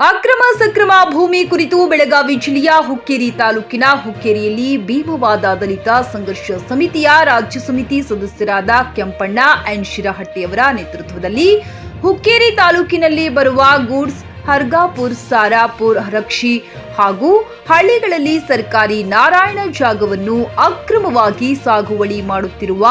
ಅಕ್ರಮ ಸಕ್ರಮ ಭೂಮಿ ಕುರಿತು ಬೆಳಗಾವಿ ಜಿಲ್ಲೆಯ ಹುಕ್ಕೇರಿ ತಾಲೂಕಿನ ಹುಕ್ಕೇರಿಯಲ್ಲಿ ಭೀಮವಾದ ದಲಿತ ಸಂಘರ್ಷ ಸಮಿತಿಯ ರಾಜ್ಯ ಸಮಿತಿ ಸದಸ್ಯರಾದ ಕೆಂಪಣ್ಣ ಎನ್ ಶಿರಹಟ್ಟಿಯವರ ನೇತೃತ್ವದಲ್ಲಿ ಹುಕ್ಕೇರಿ ತಾಲೂಕಿನಲ್ಲಿ ಬರುವ ಗೂಡ್ಸ್, ಹರ್ಗಾಪುರ್, ಸಾರಾಪುರ್ ರಕ್ಷಿ ಹಾಗೂ ಹಳ್ಳಿಗಳಲ್ಲಿ ಸರ್ಕಾರಿ ನಾರಾಯಣ ಜಾಗವನ್ನು ಅಕ್ರಮವಾಗಿ ಸಾಗುವಳಿ ಮಾಡುತ್ತಿರುವ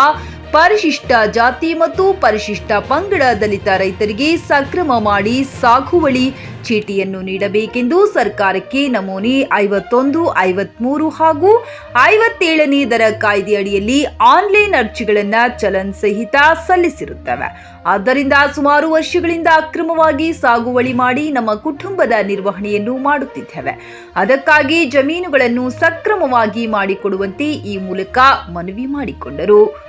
ಪರಿಶಿಷ್ಟ ಜಾತಿ ಮತ್ತು ಪರಿಶಿಷ್ಟ ಪಂಗಡ ದಲಿತ ರೈತರಿಗೆ ಸಕ್ರಮ ಮಾಡಿ ಸಾಗುವಳಿ ಚೀಟಿಯನ್ನು ನೀಡಬೇಕೆಂದು ಸರ್ಕಾರಕ್ಕೆ ನಮೂನೆ ಐವತ್ತೊಂದು, ಐವತ್ಮೂರು ಹಾಗೂ ಐವತ್ತೇಳನೇ ದರ ಕಾಯ್ದೆಯಡಿಯಲ್ಲಿ ಆನ್ಲೈನ್ ಅರ್ಜಿಗಳನ್ನು ಚಲನ್ ಸಹಿತ ಸಲ್ಲಿಸಿರುತ್ತವೆ. ಆದ್ದರಿಂದ ಸುಮಾರು ವರ್ಷಗಳಿಂದ ಅಕ್ರಮವಾಗಿ ಸಾಗುವಳಿ ಮಾಡಿ ನಮ್ಮ ಕುಟುಂಬದ ನಿರ್ವಹಣೆಯನ್ನು ಮಾಡುತ್ತಿದ್ದೇವೆ. ಅದಕ್ಕಾಗಿ ಜಮೀನುಗಳನ್ನು ಸಕ್ರಮವಾಗಿ ಮಾಡಿಕೊಡುವಂತೆ ಈ ಮೂಲಕ ಮನವಿ ಮಾಡಿಕೊಂಡರು.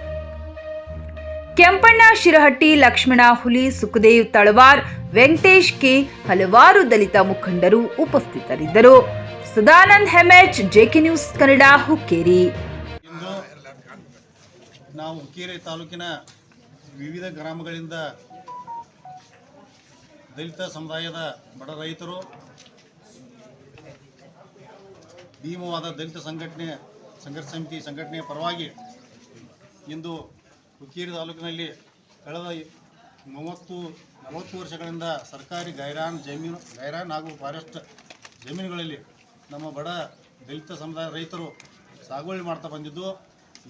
ಕೆಂಪಣ್ಣ, ಶಿರಹಟ್ಟಿ, ಲಕ್ಷ್ಮಣ, ಹುಲಿ, ಸುಖದೇವ್ ತಳವಾರ್, ವೆಂಕಟೇಶ್ ಕೆ. ಹಲವಾರು ದಲಿತ ಮುಖಂಡರು ಉಪಸ್ಥಿತರಿದ್ದರು. ಸದಾನಂದ್ ಹೆಮೆಚ್ ಜೆಕೆ ನ್ಯೂಸ್ ಕನ್ನಡ, ಹುಕ್ಕೇರಿ. ನಾವು ಹುಕ್ಕೇರಿ ತಾಲೂಕಿನ ವಿವಿಧ ಗ್ರಾಮಗಳಿಂದ ದಲಿತ ಸಮುದಾಯದ ಬಡ ರೈತರು, ಭೀಮವಾದ ದಲಿತ ಸಂಘಟನೆ, ಸಂಘರ್ಷ ಸಮಿತಿ ಸಂಘಟನೆಯ ಪರವಾಗಿ ಇಂದು ಹುಕ್ಕೇರಿ ತಾಲೂಕಿನಲ್ಲಿ ಕಳೆದ ಮೂವತ್ತು, ನಲವತ್ತು ವರ್ಷಗಳಿಂದ ಸರ್ಕಾರಿ ಗೈರಾನ್ ಜಮೀನು, ಗೈರಾನ್ ಹಾಗೂ ಫಾರೆಸ್ಟ್ ಜಮೀನುಗಳಲ್ಲಿ ನಮ್ಮ ಬಡ ದಲಿತ ಸಮುದಾಯ ರೈತರು ಸಾಗುವಳಿ ಮಾಡ್ತಾ ಬಂದಿದ್ದು,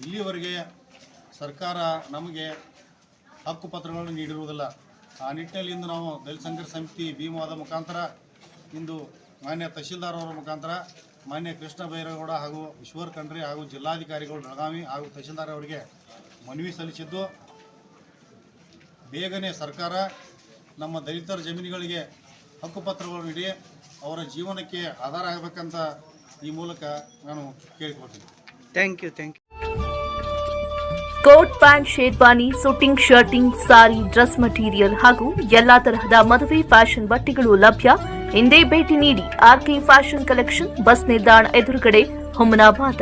ಇಲ್ಲಿವರೆಗೆ ಸರ್ಕಾರ ನಮಗೆ ಹಕ್ಕುಪತ್ರಗಳನ್ನು ನೀಡಿರುವುದಿಲ್ಲ. ಆ ನಿಟ್ಟಿನಲ್ಲಿ ಇಂದು ನಾವು ದಲಿತ ಸಂಘರ್ಷ ಸಮಿತಿ ಭೀಮವಾದ ಮುಖಾಂತರ, ಇಂದು ಮಾನ್ಯ ತಹಶೀಲ್ದಾರ್ ಅವರ ಮುಖಾಂತರ ಮಾನ್ಯ ಕೃಷ್ಣ ಬೈರೇಗೌಡ ಹಾಗೂ ಈಶ್ವರ್ ಖಂಡ್ರಿ ಹಾಗೂ ಜಿಲ್ಲಾಧಿಕಾರಿಗಳು ಬೆಳಗಾವಿ ಹಾಗೂ ತಹಶೀಲ್ದಾರ್ ಅವರಿಗೆ ಮನವಿ ಸಲ್ಲಿಸಿದ್ದು ಬೇಗನೆ ಸರ್ಕಾರ ನಮ್ಮ ದಲಿತರ ಜಮೀನುಗಳಿಗೆ ಹಕ್ಕುಪತ್ರಗಳು ನೀಡಿ ಅವರ ಜೀವನಕ್ಕೆ ಆಧಾರ ಆಗಬೇಕಂತ ಈ ಮೂಲಕ ನಾನು ಕೇಳಿಕೊಳ್ತೀನಿ. Thank you thank you coat pant sherwani suiting shirting sari dress material ಹಾಗೂ ಎಲ್ಲಾ ತರಹದ ಮದುವೆ ಫ್ಯಾಷನ್ ಬಟ್ಟೆಗಳು ಲಭ್ಯ. ಹಿಂದೆ ಭೇಟಿ ನೀಡಿ ಆರ್ಕೆ ಫ್ಯಾಷನ್ ಕಲೆಕ್ಷನ್ ಬಸ್ ನಿಲ್ದಾಣ ಎದುರುಗಡೆ ಹುಮನಾಬಾದ.